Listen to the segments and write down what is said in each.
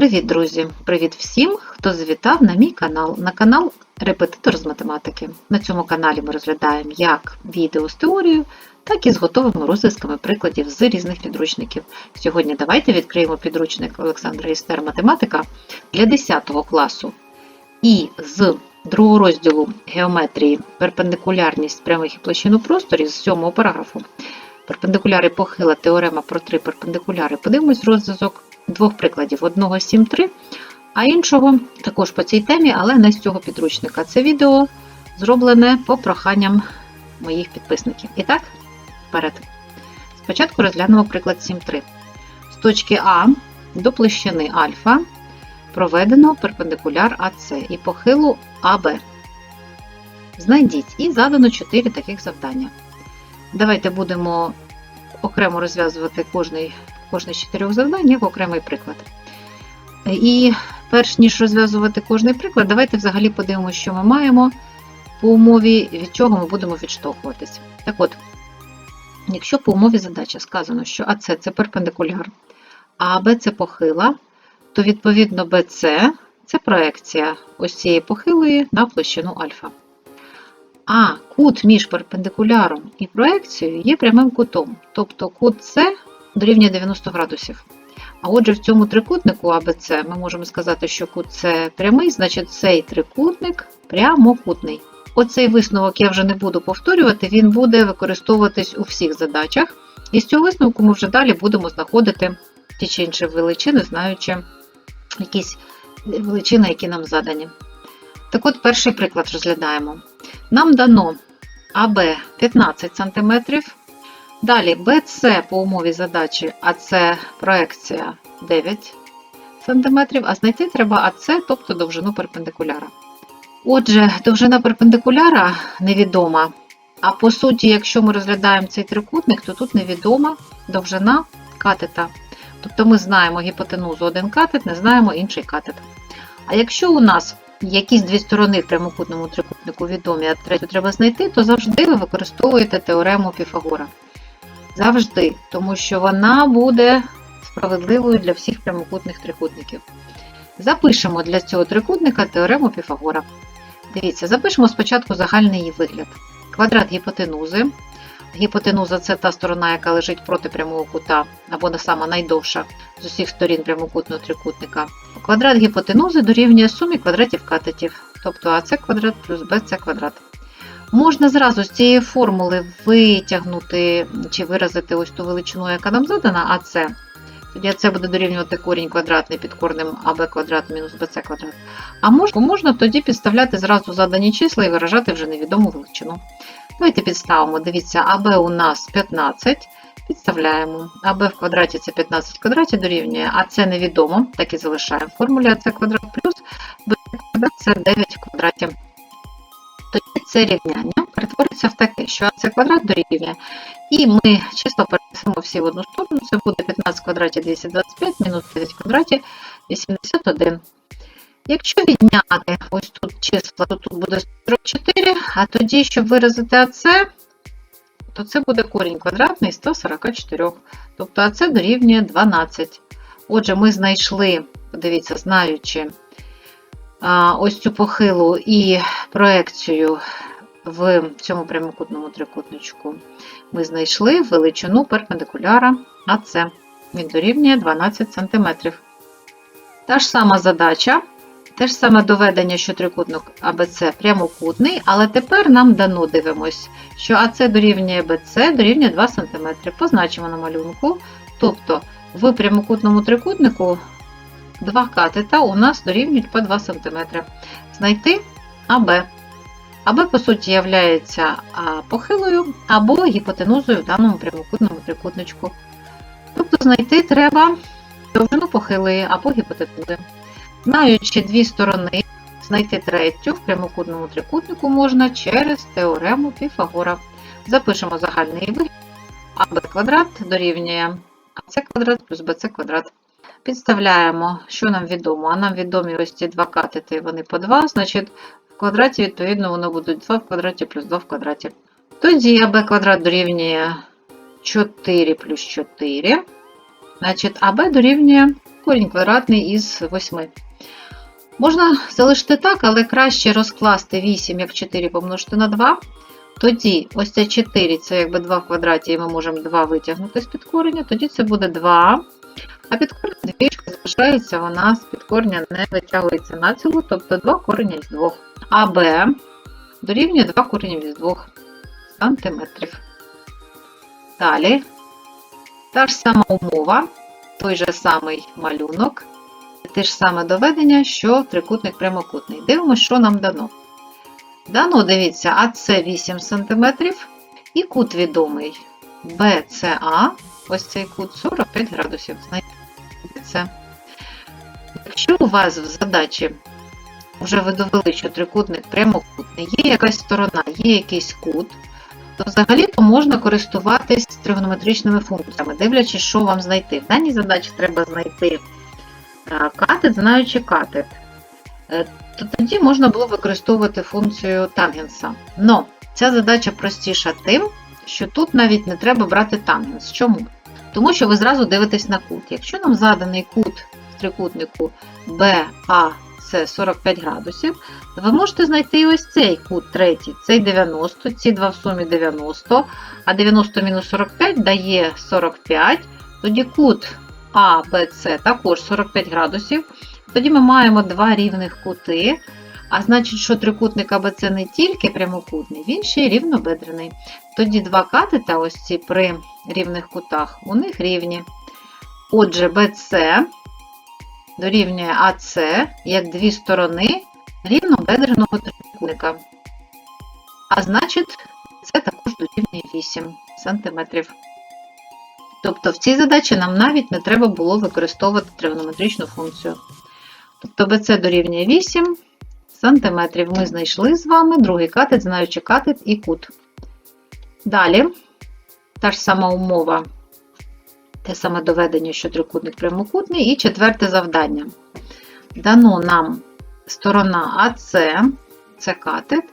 Привіт, друзі! Привіт всім, хто завітав на мій канал, на канал Репетитор з математики. На цьому каналі ми розглядаємо як відео з теорією, так і з готовими розв'язками прикладів з різних підручників. Сьогодні давайте відкриємо підручник Олександра Істер Математика для 10 класу. І з другого розділу геометрії перпендикулярність прямих і площин у просторі з 7 параграфу. Перпендикуляри похила теорема про три перпендикуляри. Подивимось розв'язок двох прикладів: одного 7.3, а іншого також по цій темі, але не з цього підручника. Це відео зроблене по проханням моїх підписників. І так, вперед. Спочатку розглянемо приклад 7.3. З точки А до площини альфа проведено перпендикуляр АС і похилу АБ. Знайдіть і задано 4 таких завдання. Давайте будемо окремо розв'язувати кожний, кожне з чотирьох завдань як окремий приклад. І перш ніж розв'язувати кожний приклад, давайте взагалі подивимося, що ми маємо по умові, від чого ми будемо відштовхуватися. Так от, якщо по умові задачі сказано, що АС це перпендикуляр, а АБ це похила, то відповідно БЦ це проекція ось цієї похилої на площину альфа. А кут між перпендикуляром і проекцією є прямим кутом, тобто кут С дорівнює 90 градусів. А отже, в цьому трикутнику АБЦ ми можемо сказати, що кут С прямий, значить цей трикутник прямокутний. Оцей висновок я вже не буду повторювати, він буде використовуватись у всіх задачах. І з цього висновку ми вже далі будемо знаходити ті чи інші величини, знаючи якісь величини, які нам задані. Так от, перший приклад розглядаємо. Нам дано АБ 15 см. Далі BC по умові задачі, а це проекція 9 см, а знайти треба АС, тобто довжину перпендикуляра. Отже, довжина перпендикуляра невідома. А по суті, якщо ми розглядаємо цей трикутник, то тут невідома довжина катета. Тобто ми знаємо гіпотенузу один катет, не знаємо інший катет. А якщо у нас якісь дві сторони в прямокутному трикутнику відомі, а третю треба знайти, то завжди ви використовуєте теорему Піфагора. Завжди, тому що вона буде справедливою для всіх прямокутних трикутників. Запишемо для цього трикутника теорему Піфагора. Дивіться, запишемо спочатку загальний її вигляд. Квадрат гіпотенузи. Гіпотенуза це та сторона, яка лежить проти прямого кута, або сама найдовша з усіх сторін прямокутного трикутника. Квадрат гіпотенузи дорівнює сумі квадратів катетів, тобто АС квадрат плюс БС квадрат. Можна зразу з цієї формули витягнути чи виразити ось ту величину, яка нам задана, АС. Тоді АС буде дорівнювати корінь квадратний під корнем АБ квадрат мінус БС квадрат. А можна, можна тоді підставляти зразу задані числа і виражати вже невідому величину. Давайте підставимо. Дивіться, АБ у нас 15. Підставляємо. АБ в квадраті це 15 в квадраті дорівнює, а це невідомо, так і залишаємо. Це квадрат плюс b квадрат це 9 в квадраті. Тоді це рівняння перетвориться в таке, що а квадрат дорівнює. І ми чисто перенесемо всі в одну сторону. Це буде 15 в квадраті 225, мінус 9 в квадраті 81. Якщо відняти ось тут числа, то тут буде 44, а тоді, щоб виразити АЦ, то це буде корінь квадратний 144. Тобто АЦ дорівнює 12. Отже, ми знайшли, подивіться, знаючи ось цю похилу і проекцію в цьому прямокутному трикутничку, ми знайшли величину перпендикуляра АЦ. Він дорівнює 12 см. Та ж сама задача. Те ж саме доведення, що трикутник АБЦ прямокутний, але тепер нам дано дивимось, що АЦ дорівнює БЦ дорівнює 2 см. Позначимо на малюнку. Тобто в прямокутному трикутнику два катета у нас дорівнюють по 2 см. Знайти АБ. АБ, по суті, є похилою або гіпотенузою в даному прямокутному трикутничку. Тобто знайти треба довжину похилої або гіпотенузи. Знаючи дві сторони, знайти третю в прямокутному трикутнику можна через теорему Піфагора. Запишемо загальний вигляд. АБ квадрат дорівнює АС квадрат плюс БЦ квадрат. Підставляємо, що нам відомо. А нам відомі ось ці два катети, вони по 2, значить в квадраті, відповідно, воно будуть 2 в квадраті плюс 2 в квадраті. Тоді АБ квадрат дорівнює 4 плюс 4. Значить, АБ дорівнює корінь квадратний із 8. Можна залишити так, але краще розкласти 8 як 4 помножити на 2. Тоді ось це 4 це якби 2 в квадраті, і ми можемо 2 витягнути з підкорення, тоді це буде 2. А підкорення двічка залишається, вона з підкорення не витягується на цілу, тобто 2 корення із 2. А Б дорівнює 2 коренів із 2 сантиметрів. Далі та ж сама умова, той же самий малюнок, те ж саме доведення, що трикутник прямокутний. Дивимося, що нам дано. Дано, дивіться, АС 8 см і кут відомий BCA, ось цей кут 45 градусів. Це. Якщо у вас в задачі вже ви довели, що трикутник прямокутний, є якась сторона, є якийсь кут, то взагалі-то можна користуватись тригонометричними функціями, дивлячись, що вам знайти. В даній задачі треба знайти е, катет, знаючи катет. То тоді можна було використовувати функцію тангенса. Но ця задача простіша тим, що тут навіть не треба брати тангенс. Чому? Тому що ви зразу дивитесь на кут. Якщо нам заданий кут в трикутнику BAC 45 градусів, то ви можете знайти ось цей кут третій, цей 90, ці два в сумі 90, а 90 мінус 45 дає 45, тоді кут ABC також 45 градусів. Тоді ми маємо два рівних кути, а значить, що трикутник АБЦ не тільки прямокутний, він ще й рівнобедрений. Тоді два катета, ось ці при рівних кутах, у них рівні. Отже, BC дорівнює АС як дві сторони рівнобедреного трикутника. А значить, це також дорівнює 8 см. Тобто в цій задачі нам навіть не треба було використовувати тригонометричну функцію. Тобто BC дорівнює 8 см. Ми знайшли з вами другий катет, знаючи катет і кут. Далі, та ж сама умова, те саме доведення, що трикутник прямокутний, і четверте завдання. Дано нам сторона АС, це катет,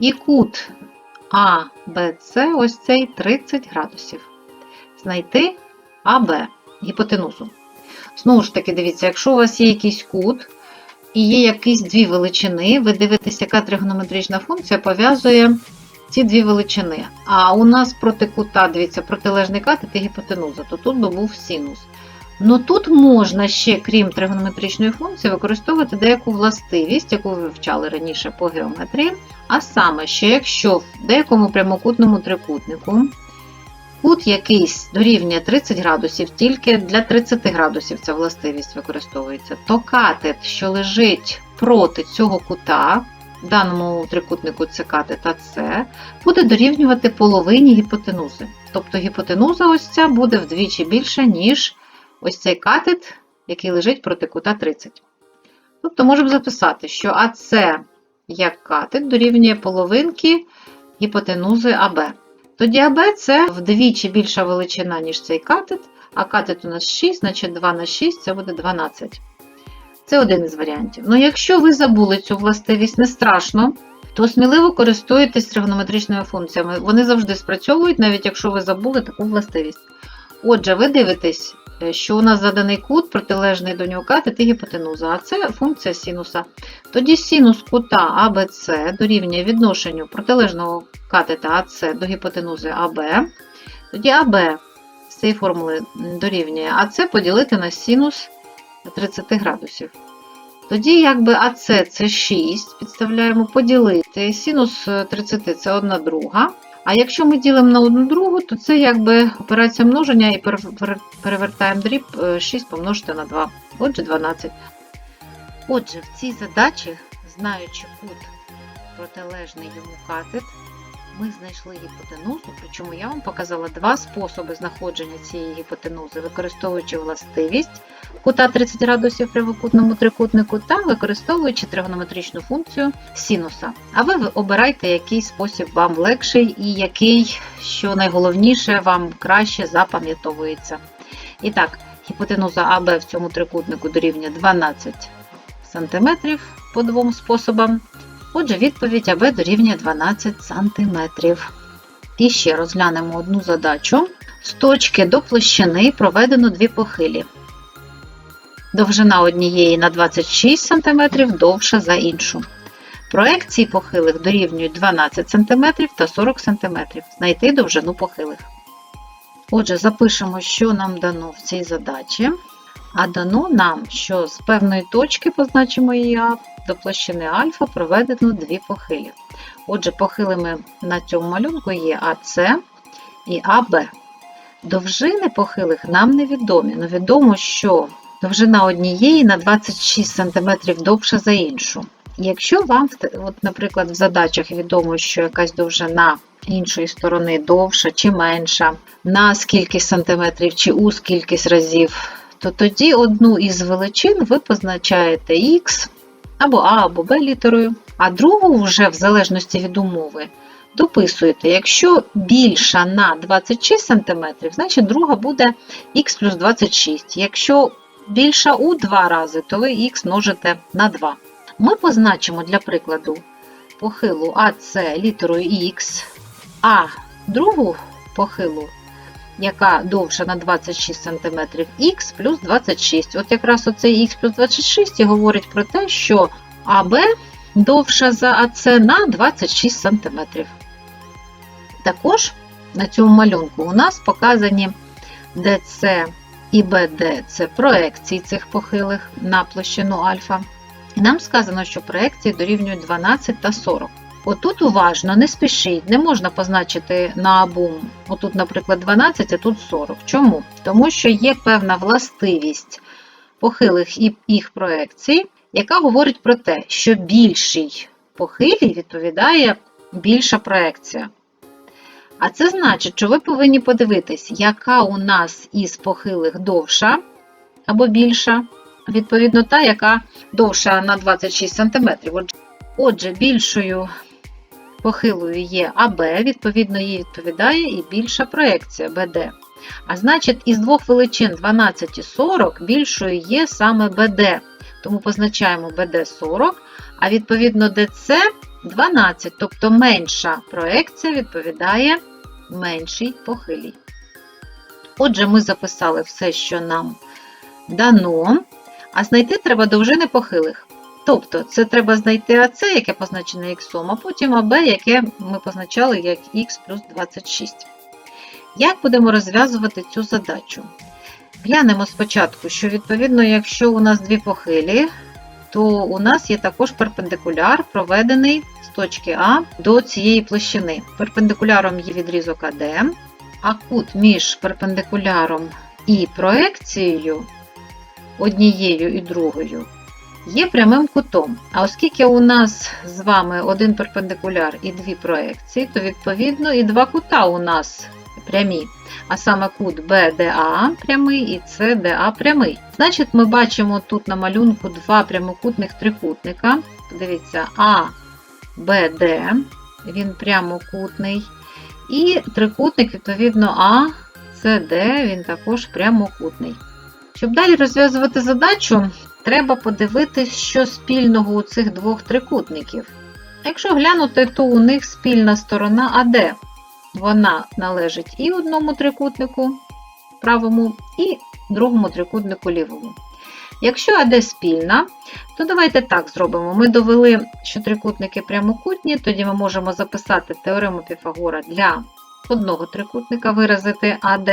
і кут АБЦ, ось цей 30 градусів. Знайти АБ, гіпотенузу. Знову ж таки, дивіться, якщо у вас є якийсь кут і є якісь дві величини, ви дивитесь, яка тригонометрична функція пов'язує ці дві величини. А у нас проти кута, дивіться, протилежний катет і гіпотенуза, то тут би був синус. Ну тут можна ще, крім тригонометричної функції, використовувати деяку властивість, яку ви вивчали раніше по геометрії. А саме, що якщо в деякому прямокутному трикутнику кут якийсь дорівнює 30 градусів, тільки для 30 градусів ця властивість використовується, то катет, що лежить проти цього кута, даному трикутнику це катет АС, буде дорівнювати половині гіпотенузи. Тобто гіпотенуза ось ця буде вдвічі більша, ніж ось цей катет, який лежить проти кута 30. Тобто можемо записати, що АС як катет дорівнює половинки гіпотенузи АБ. Тоді АБ це вдвічі більша величина, ніж цей катет, а катет у нас 6, значить 2 на 6 це буде 12. Це один із варіантів. Ну, якщо ви забули цю властивість, не страшно, то сміливо користуєтесь тригонометричними функціями. Вони завжди спрацьовують, навіть якщо ви забули таку властивість. Отже, ви дивитесь, що у нас заданий кут, протилежний до нього катет і гіпотенуза, а це функція синуса. Тоді синус кута АБЦ дорівнює відношенню протилежного катета АС до гіпотенузи АБ. Тоді АБ з цієї формули дорівнює АС поділити на синус 30 градусів. Тоді, якби АС це 6, підставляємо поділити. Синус 30 це 1 друга. А якщо ми ділимо на 1 другу, то це якби операція множення і перевертаємо дріб 6 помножити на 2. Отже, 12. Отже, в цій задачі, знаючи кут протилежний йому катет, ми знайшли гіпотенузу, причому я вам показала два способи знаходження цієї гіпотенузи, використовуючи властивість кута 30 градусів прямокутному трикутнику та використовуючи тригонометричну функцію синуса. А ви обирайте, який спосіб вам легший і який, що найголовніше, вам краще запам'ятовується. І так, гіпотенуза АБ в цьому трикутнику дорівнює 12 см по двом способам. Отже, відповідь АБ дорівнює 12 см. І ще розглянемо одну задачу. З точки до площини проведено дві похилі. довжина однієї на 26 см довша за іншу. Проекції похилих дорівнюють 12 см та 40 см. Знайти довжину похилих. Отже, запишемо, що нам дано в цій задачі. А дано нам, що з певної точки, позначимо її А, до площини альфа проведено дві похилі. Отже, похилими на цьому малюнку є АС і АБ. Довжини похилих нам невідомі. але відомо, що довжина однієї на 26 см довша за іншу. Якщо вам, от, наприклад, в задачах відомо, що якась довжина іншої сторони довша чи менша, на скільки сантиметрів чи у скількись разів, то тоді одну із величин ви позначаєте Х або А, або Б літерою, а другу вже в залежності від умови дописуєте. Якщо більша на 26 см, значить друга буде х плюс 26. Якщо більша у 2 рази, то ви х множите на 2. Ми позначимо для прикладу похилу АС літерою Х, а другу похилу, яка довша на 26 см, х плюс 26. От якраз оцей х плюс 26 і говорить про те, що АБ довша за АС на 26 см. Також на цьому малюнку у нас показані ДЦ і БД це проекції цих похилих на площину альфа. І нам сказано, що проекції дорівнюють 12 та 40. Отут уважно, не спішіть, не можна позначити на обум. Отут, наприклад, 12, а тут 40. Чому? Тому що є певна властивість похилих і їх проекцій, яка говорить про те, що більшій похилій відповідає більша проекція. А це значить, що ви повинні подивитись, яка у нас із похилих довша або більша, відповідно, та, яка довша на 26 см. Отже, більшою похилою є АБ, відповідно, їй відповідає і більша проекція БД. А значить, із двох величин 12 і 40 більшою є саме БД. Тому позначаємо БД 40, а відповідно ДЦ 12, тобто менша проекція відповідає меншій похилій. Отже, ми записали все, що нам дано, а знайти треба довжини похилих. Тобто, це треба знайти АС, яке позначене х, а потім АБ, яке ми позначали як х плюс 26. Як будемо розв'язувати цю задачу? Глянемо спочатку, що відповідно, якщо у нас дві похилі, то у нас є також перпендикуляр, проведений з точки А до цієї площини. Перпендикуляром є відрізок АД, а кут між перпендикуляром і проекцією однією і другою є прямим кутом. А оскільки у нас з вами один перпендикуляр і дві проекції, то відповідно і два кута у нас прямі. А саме кут BDA прямий і CDA прямий. Значить, ми бачимо тут на малюнку два прямокутних трикутника. Подивіться, А, БД, він прямокутний. І трикутник, відповідно, А, СД, він також прямокутний. Щоб далі розв'язувати задачу, треба подивитись, що спільного у цих двох трикутників. Якщо глянути, то у них спільна сторона АД. Вона належить і одному трикутнику правому, і другому трикутнику лівому. Якщо АД спільна, то давайте так зробимо. Ми довели, що трикутники прямокутні, тоді ми можемо записати теорему Піфагора для одного трикутника, виразити АД.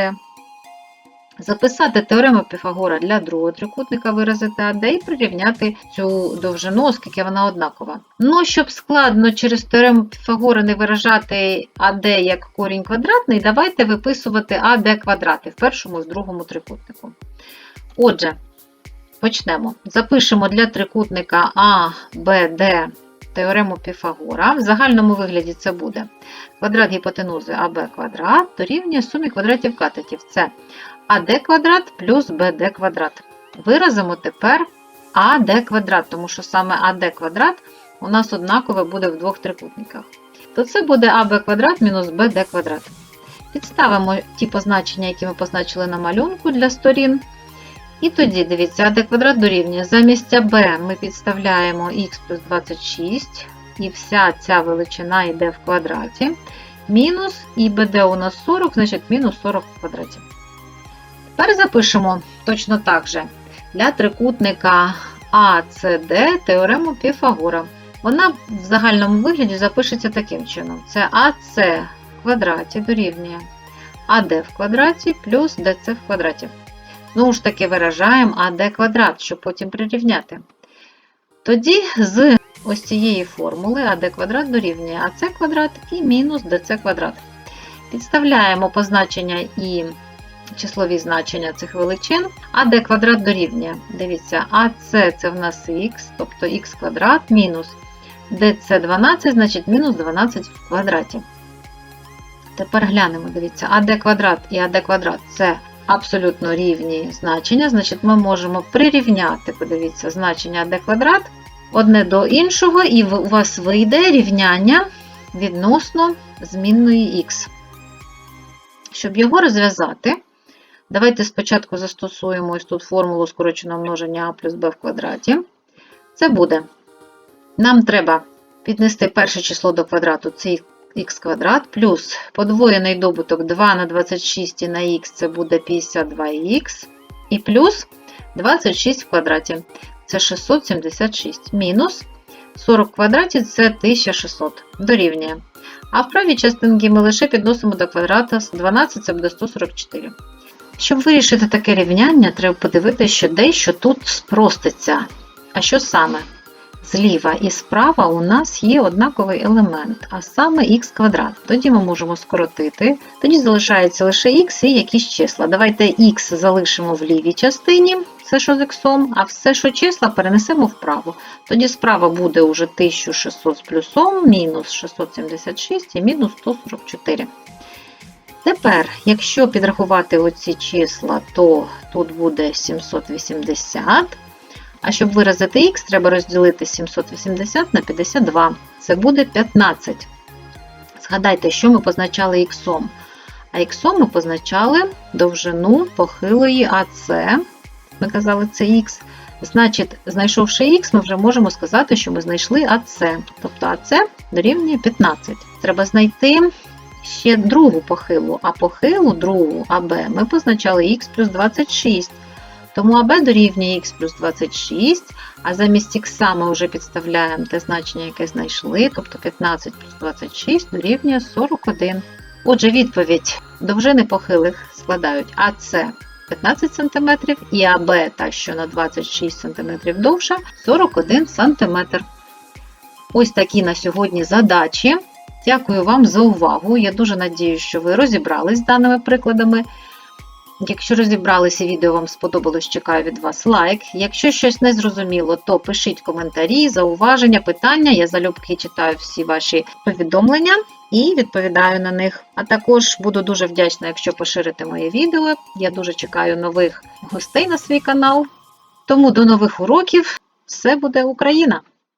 Записати теорему Піфагора для другого трикутника, виразити АД і прирівняти цю довжину, оскільки вона однакова. Ну, щоб складно через теорему Піфагора не виражати АД як корінь квадратний, давайте виписувати АД квадрати в першому і в другому трикутнику. Отже, почнемо. Запишемо для трикутника А, Б, Д теорему Піфагора. В загальному вигляді це буде квадрат гіпотенузи АБ квадрат дорівнює сумі квадратів катетів. Це АД квадрат плюс БД квадрат. Виразимо тепер АД квадрат, тому що саме АД квадрат у нас однакове буде в двох трикутниках. То це буде АБ квадрат мінус БД квадрат. Підставимо ті позначення, які ми позначили на малюнку для сторін. І тоді, дивіться, АД квадрат дорівнює. Замість АБ ми підставляємо х плюс 26, і вся ця величина йде в квадраті. Мінус і БД у нас 40, значить мінус 40 в квадраті. Тепер запишемо точно так же. для трикутника АЦД теорему Піфагора. Вона в загальному вигляді запишеться таким чином: це АЦ в квадраті дорівнює АД в квадраті плюс ДЦ в квадраті. Знову ж таки, виражаємо АД квадрат, щоб потім прирівняти. Тоді з ось цієї формули АД квадрат дорівнює АЦ квадрат і мінус ДЦ квадрат. Підставляємо позначення і числові значення цих величин. АД квадрат дорівнює. Дивіться, АЦ це в нас х, тобто х квадрат мінус ДЦ 12, значить мінус 12 в квадраті. Тепер глянемо, дивіться, АД квадрат і АД квадрат це абсолютно рівні значення, значить ми можемо прирівняти, подивіться, значення АД квадрат одне до іншого, і у вас вийде рівняння відносно змінної х. Щоб його розв'язати, давайте спочатку застосуємо ось тут формулу скороченого множення а плюс b в квадраті. Це буде. Нам треба піднести перше число до квадрату, це х квадрат, плюс подвоєний добуток 2 на 26 і на х це буде 52х, і плюс 26 в квадраті це 676, мінус 40 в квадраті це 1600, дорівнює. А в правій частинці ми лише підносимо до квадрата, 12 це буде 144. Щоб вирішити таке рівняння, треба подивитися, що дещо тут спроститься. А що саме? Зліва і справа у нас є однаковий елемент, а саме х квадрат. Тоді ми можемо скоротити, тоді залишається лише х і якісь числа. Давайте х залишимо в лівій частині, все, що з х, а все, що числа, перенесемо вправо. Тоді справа буде уже 1600 з плюсом, мінус 676 і мінус 144. Тепер, якщо підрахувати оці числа, то тут буде 780. А щоб виразити х, треба розділити 780 на 52. Це буде 15. Згадайте, що ми позначали х. А х ми позначали довжину похилої АС. Ми казали, це х. Значить, знайшовши х, ми вже можемо сказати, що ми знайшли АС. Тобто АС дорівнює 15. Треба знайти ще другу похилу, а похилу другу АБ ми позначали х плюс 26. Тому АБ дорівнює х плюс 26, а замість х ми вже підставляємо те значення, яке знайшли, тобто 15 плюс 26 дорівнює 41. Отже, відповідь довжини похилих складають АС 15 см і АБ, та що на 26 см довша, 41 см. Ось такі на сьогодні задачі. Дякую вам за увагу. Я дуже надію, що ви розібрались з даними прикладами. Якщо розібралися відео вам сподобалось, чекаю від вас лайк. Якщо щось не зрозуміло, то пишіть коментарі, зауваження, питання. Я залюбки читаю всі ваші повідомлення і відповідаю на них. А також буду дуже вдячна, якщо поширите моє відео. Я дуже чекаю нових гостей на свій канал. Тому до нових уроків! Все буде Україна!